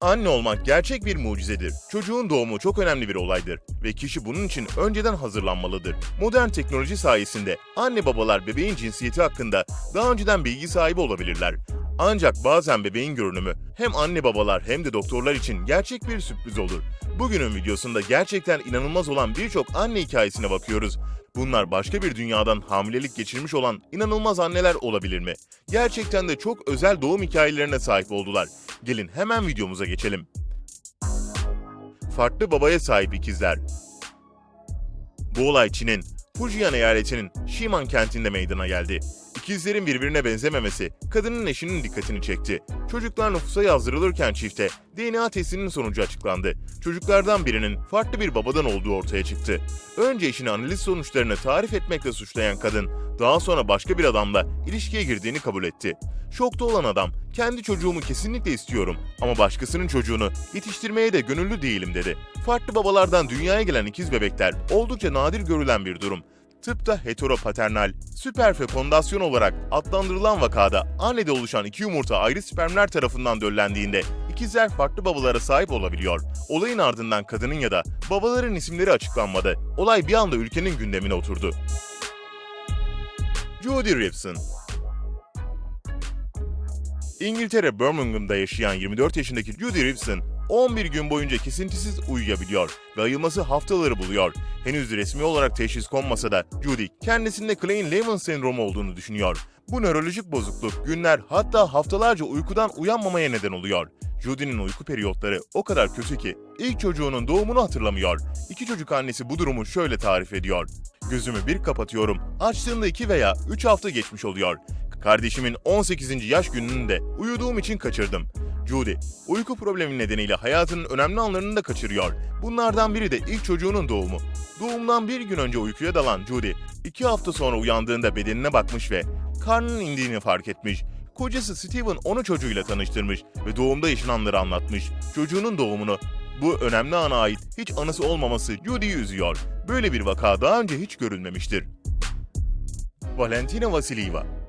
Anne olmak gerçek bir mucizedir. Çocuğun doğumu çok önemli bir olaydır ve kişi bunun için önceden hazırlanmalıdır. Modern teknoloji sayesinde anne babalar bebeğin cinsiyeti hakkında daha önceden bilgi sahibi olabilirler. Ancak bazen bebeğin görünümü hem anne babalar hem de doktorlar için gerçek bir sürpriz olur. Bugünün videosunda gerçekten inanılmaz olan birçok anne hikayesine bakıyoruz. Bunlar başka bir dünyadan hamilelik geçirmiş olan inanılmaz anneler olabilir mi? Gerçekten de çok özel doğum hikayelerine sahip oldular. Gelin hemen videomuza geçelim. Farklı babaya sahip ikizler. Bu olay Çin'in Fujian eyaletinin Shiman kentinde meydana geldi. İkizlerin birbirine benzememesi kadının eşinin dikkatini çekti. Çocuklar nüfusa yazdırılırken çifte DNA testinin sonucu açıklandı. Çocuklardan birinin farklı bir babadan olduğu ortaya çıktı. Önce eşini analiz sonuçlarını tarif etmekle suçlayan kadın, daha sonra başka bir adamla ilişkiye girdiğini kabul etti. Şokta olan adam, kendi çocuğumu kesinlikle istiyorum ama başkasının çocuğunu yetiştirmeye de gönüllü değilim dedi. Farklı babalardan dünyaya gelen ikiz bebekler oldukça nadir görülen bir durum. Tıpta heteropaternal, süperfekondasyon olarak adlandırılan vakada annede oluşan iki yumurta ayrı spermler tarafından döllendiğinde ikizler farklı babalara sahip olabiliyor. Olayın ardından kadının ya da babaların isimleri açıklanmadı. Olay bir anda ülkenin gündemine oturdu. Judy Ripson İngiltere Birmingham'da yaşayan 24 yaşındaki Judy Ripson 11 gün boyunca kesintisiz uyuyabiliyor ve ayılması haftaları buluyor. Henüz resmi olarak teşhis konmasa da Judy kendisinde Klein-Levin sendromu olduğunu düşünüyor. Bu nörolojik bozukluk günler hatta haftalarca uykudan uyanmamaya neden oluyor. Judy'nin uyku periyotları o kadar kötü ki ilk çocuğunun doğumunu hatırlamıyor. İki çocuk annesi bu durumu şöyle tarif ediyor. Gözümü bir kapatıyorum, açtığımda 2 veya 3 hafta geçmiş oluyor. Kardeşimin 18. yaş gününü de uyuduğum için kaçırdım. Judy, uyku problemi nedeniyle hayatının önemli anlarını da kaçırıyor. Bunlardan biri de ilk çocuğunun doğumu. Doğumdan bir gün önce uykuya dalan Judy, iki hafta sonra uyandığında bedenine bakmış ve karnının indiğini fark etmiş. Kocası Steven onu çocuğuyla tanıştırmış ve doğumda yaşananları anlatmış. Çocuğunun doğumunu bu önemli ana ait hiç anısı olmaması Judy'yi üzüyor. Böyle bir vaka daha önce hiç görülmemiştir. Valentina Vasilieva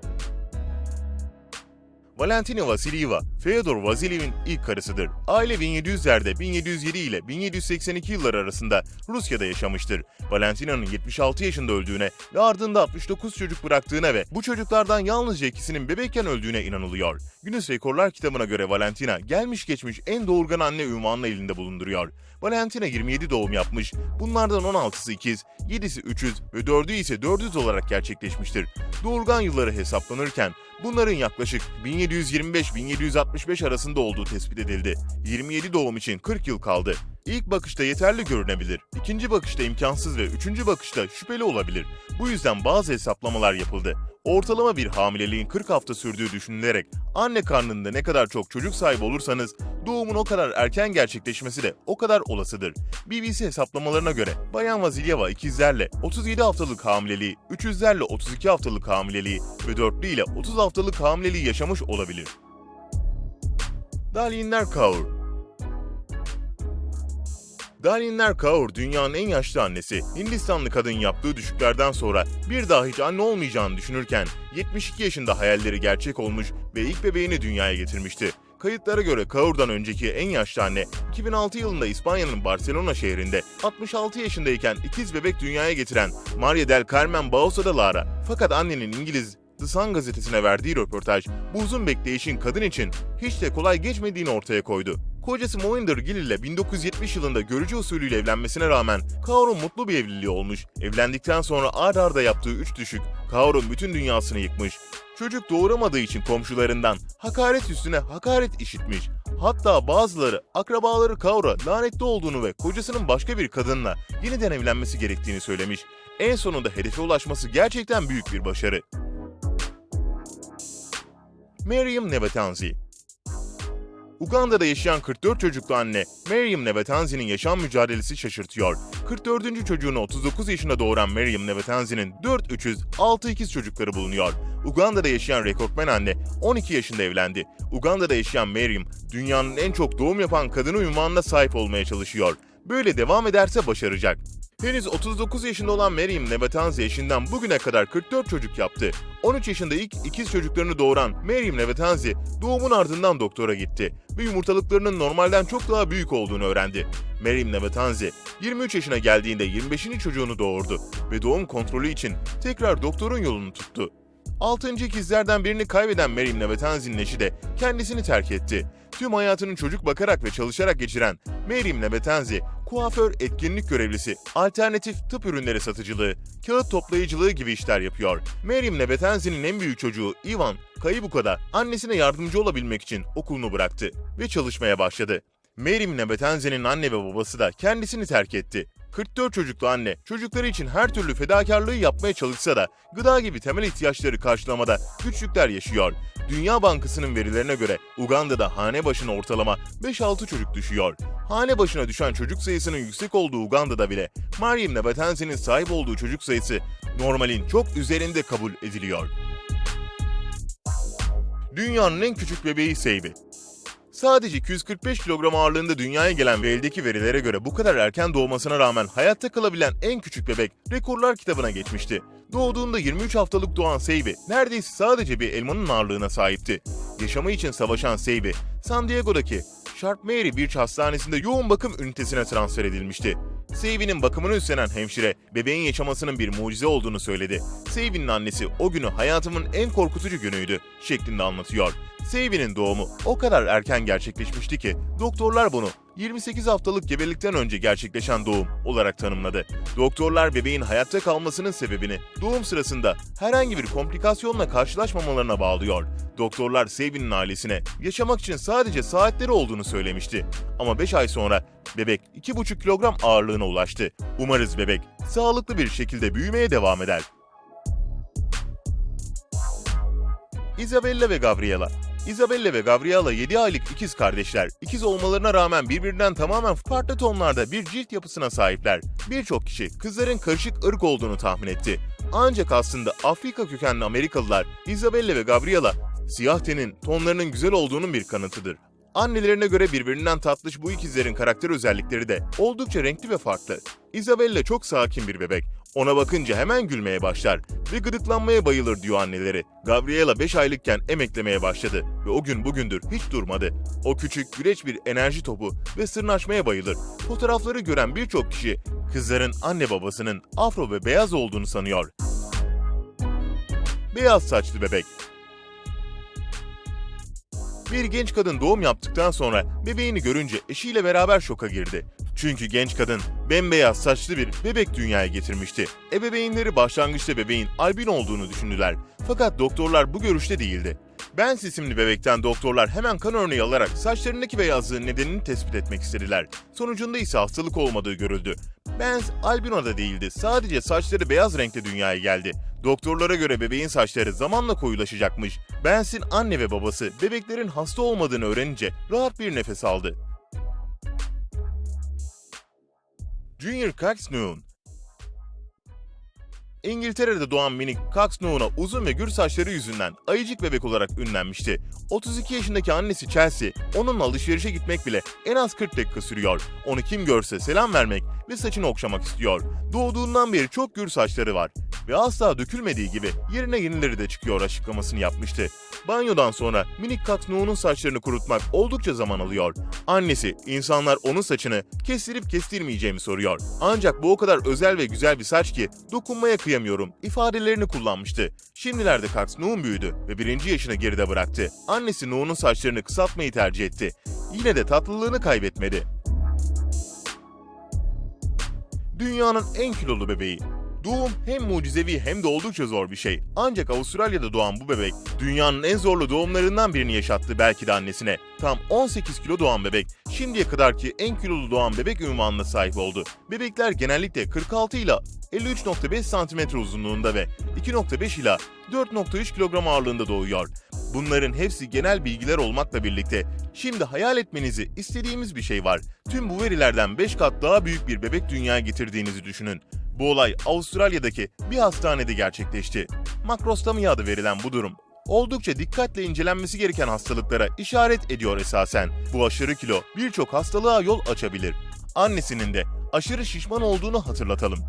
Valentina Vasilieva, Fyodor Vasiliev'in ilk karısıdır. Aile 1700'lerde 1707 ile 1782 yılları arasında Rusya'da yaşamıştır. Valentina'nın 76 yaşında öldüğüne ve ardında 69 çocuk bıraktığına ve bu çocuklardan yalnızca ikisinin bebekken öldüğüne inanılıyor. Guinness Rekorlar kitabına göre Valentina gelmiş geçmiş en doğurgan anne ünvanını elinde bulunduruyor. Valentina 27 doğum yapmış. Bunlardan 16'sı ikiz, 7'si 300 ve 4'ü ise 400 olarak gerçekleşmiştir. Doğurgan yılları hesaplanırken bunların yaklaşık 1725-1765 arasında olduğu tespit edildi. 27 doğum için 40 yıl kaldı. İlk bakışta yeterli görünebilir, ikinci bakışta imkansız ve üçüncü bakışta şüpheli olabilir. Bu yüzden bazı hesaplamalar yapıldı. Ortalama bir hamileliğin 40 hafta sürdüğü düşünülerek anne karnında ne kadar çok çocuk sahibi olursanız doğumun o kadar erken gerçekleşmesi de o kadar olasıdır. BBC hesaplamalarına göre Bayan Vazilyeva ikizlerle 37 haftalık hamileliği, 300'lerle 32 haftalık hamileliği ve dörtlü ile 30 haftalık hamileliği yaşamış olabilir. Dalinler Kaur Dalinler Kaur dünyanın en yaşlı annesi. Hindistanlı kadın yaptığı düşüklerden sonra bir daha hiç anne olmayacağını düşünürken 72 yaşında hayalleri gerçek olmuş ve ilk bebeğini dünyaya getirmişti. Kayıtlara göre Kaur'dan önceki en yaşlı anne 2006 yılında İspanya'nın Barcelona şehrinde 66 yaşındayken ikiz bebek dünyaya getiren Maria del Carmen Bausa'da Lara. Fakat annenin İngiliz The Sun gazetesine verdiği röportaj bu uzun bekleyişin kadın için hiç de kolay geçmediğini ortaya koydu. Kocası Mohinder Gill ile 1970 yılında görücü usulüyle evlenmesine rağmen Kaur'un mutlu bir evliliği olmuş. Evlendikten sonra ard arda yaptığı 3 düşük Kaur'un bütün dünyasını yıkmış. Çocuk doğuramadığı için komşularından hakaret üstüne hakaret işitmiş. Hatta bazıları akrabaları Kaur'a lanetli olduğunu ve kocasının başka bir kadınla yeniden evlenmesi gerektiğini söylemiş. En sonunda hedefe ulaşması gerçekten büyük bir başarı. Miriam Nebatanzi Uganda'da yaşayan 44 çocuklu anne Miriam Nebatanzi'nin yaşam mücadelesi şaşırtıyor. 44. çocuğunu 39 yaşında doğuran Miriam Nebatanzi'nin 4 300, 6 ikiz çocukları bulunuyor. Uganda'da yaşayan rekortmen anne 12 yaşında evlendi. Uganda'da yaşayan Miriam, dünyanın en çok doğum yapan kadını ünvanına sahip olmaya çalışıyor. Böyle devam ederse başaracak. Henüz 39 yaşında olan Meryem Nebatanzi eşinden bugüne kadar 44 çocuk yaptı. 13 yaşında ilk ikiz çocuklarını doğuran Meryem Nebatanzi doğumun ardından doktora gitti ve yumurtalıklarının normalden çok daha büyük olduğunu öğrendi. Meryem Nebatanzi 23 yaşına geldiğinde 25. çocuğunu doğurdu ve doğum kontrolü için tekrar doktorun yolunu tuttu. 6. ikizlerden birini kaybeden Meryem Nebatanzi'nin eşi de kendisini terk etti. Tüm hayatını çocuk bakarak ve çalışarak geçiren Meryem Nebatanzi, kuaför etkinlik görevlisi, alternatif tıp ürünleri satıcılığı, kağıt toplayıcılığı gibi işler yapıyor. Meryem Nebatanzi'nin en büyük çocuğu Ivan, Kayibuka'da annesine yardımcı olabilmek için okulunu bıraktı ve çalışmaya başladı. Meryem Nebatanzi'nin anne ve babası da kendisini terk etti. 44 çocuklu anne, çocukları için her türlü fedakarlığı yapmaya çalışsa da gıda gibi temel ihtiyaçları karşılamada güçlükler yaşıyor. Dünya Bankası'nın verilerine göre Uganda'da hane başına ortalama 5-6 çocuk düşüyor. Hane başına düşen çocuk sayısının yüksek olduğu Uganda'da bile Meryem Nebatanzi'nin sahip olduğu çocuk sayısı normalin çok üzerinde kabul ediliyor. Dünyanın en küçük bebeği Seybi. Sadece 245 kilogram ağırlığında dünyaya gelen ve eldeki verilere göre bu kadar erken doğmasına rağmen hayatta kalabilen en küçük bebek rekorlar kitabına geçmişti. Doğduğunda 23 haftalık doğan Seybi neredeyse sadece bir elmanın ağırlığına sahipti. Yaşamı için savaşan Seybi, San Diego'daki Sharp Mary Birch Hastanesi'nde yoğun bakım ünitesine transfer edilmişti. Seyvi'nin bakımını üstlenen hemşire, bebeğin yaşamasının bir mucize olduğunu söyledi. Seyvi'nin annesi o günü hayatımın en korkutucu günüydü şeklinde anlatıyor. Seyvi'nin doğumu o kadar erken gerçekleşmişti ki doktorlar bunu 28 haftalık gebelikten önce gerçekleşen doğum olarak tanımladı. Doktorlar bebeğin hayatta kalmasının sebebini doğum sırasında herhangi bir komplikasyonla karşılaşmamalarına bağlıyor. Doktorlar Seyvi'nin ailesine yaşamak için sadece saatleri olduğunu söylemişti. Ama 5 ay sonra bebek 2,5 kilogram ağırlığına ulaştı. Umarız bebek sağlıklı bir şekilde büyümeye devam eder. Isabella ve Gabriela Isabella ve Gabriela 7 aylık ikiz kardeşler. İkiz olmalarına rağmen birbirinden tamamen farklı tonlarda bir cilt yapısına sahipler. Birçok kişi kızların karışık ırk olduğunu tahmin etti. Ancak aslında Afrika kökenli Amerikalılar Isabella ve Gabriela siyah tenin tonlarının güzel olduğunun bir kanıtıdır. Annelerine göre birbirinden tatlış bu ikizlerin karakter özellikleri de oldukça renkli ve farklı. Isabella çok sakin bir bebek. Ona bakınca hemen gülmeye başlar ve gıdıklanmaya bayılır diyor anneleri. Gabriela 5 aylıkken emeklemeye başladı ve o gün bugündür hiç durmadı. O küçük güreç bir enerji topu ve sırnaşmaya bayılır. Fotoğrafları gören birçok kişi kızların anne babasının afro ve beyaz olduğunu sanıyor. Beyaz saçlı bebek bir genç kadın doğum yaptıktan sonra bebeğini görünce eşiyle beraber şoka girdi. Çünkü genç kadın bembeyaz saçlı bir bebek dünyaya getirmişti. Ebeveynleri başlangıçta bebeğin albin olduğunu düşündüler. Fakat doktorlar bu görüşte değildi. Benz isimli bebekten doktorlar hemen kan örneği alarak saçlarındaki beyazlığın nedenini tespit etmek istediler. Sonucunda ise hastalık olmadığı görüldü. Benz albino da değildi. Sadece saçları beyaz renkte dünyaya geldi. Doktorlara göre bebeğin saçları zamanla koyulaşacakmış. Benz'in anne ve babası bebeklerin hasta olmadığını öğrenince rahat bir nefes aldı. Junior Cox Noon İngiltere'de doğan minik Cox Noon'a uzun ve gür saçları yüzünden ayıcık bebek olarak ünlenmişti. 32 yaşındaki annesi Chelsea, onunla alışverişe gitmek bile en az 40 dakika sürüyor. Onu kim görse selam vermek ve saçını okşamak istiyor. Doğduğundan beri çok gür saçları var ve asla dökülmediği gibi yerine yenileri de çıkıyor açıklamasını yapmıştı. Banyodan sonra minik Noon'un saçlarını kurutmak oldukça zaman alıyor. Annesi, insanlar onun saçını kestirip kestirmeyeceğimi soruyor. Ancak bu o kadar özel ve güzel bir saç ki dokunmaya kıyamıyorum ifadelerini kullanmıştı. Şimdilerde Noon büyüdü ve birinci yaşını geride bıraktı. Annesi Noon'un saçlarını kısaltmayı tercih etti. Yine de tatlılığını kaybetmedi. Dünyanın en kilolu bebeği. Doğum hem mucizevi hem de oldukça zor bir şey. Ancak Avustralya'da doğan bu bebek dünyanın en zorlu doğumlarından birini yaşattı belki de annesine. Tam 18 kilo doğan bebek şimdiye kadarki en kilolu doğan bebek ünvanına sahip oldu. Bebekler genellikle 46 ile 53.5 cm uzunluğunda ve 2.5 ila 4.3 kilogram ağırlığında doğuyor. Bunların hepsi genel bilgiler olmakla birlikte şimdi hayal etmenizi istediğimiz bir şey var. Tüm bu verilerden 5 kat daha büyük bir bebek dünyaya getirdiğinizi düşünün. Bu olay Avustralya'daki bir hastanede gerçekleşti. Makrostomi adı verilen bu durum oldukça dikkatle incelenmesi gereken hastalıklara işaret ediyor esasen. Bu aşırı kilo birçok hastalığa yol açabilir. Annesinin de aşırı şişman olduğunu hatırlatalım.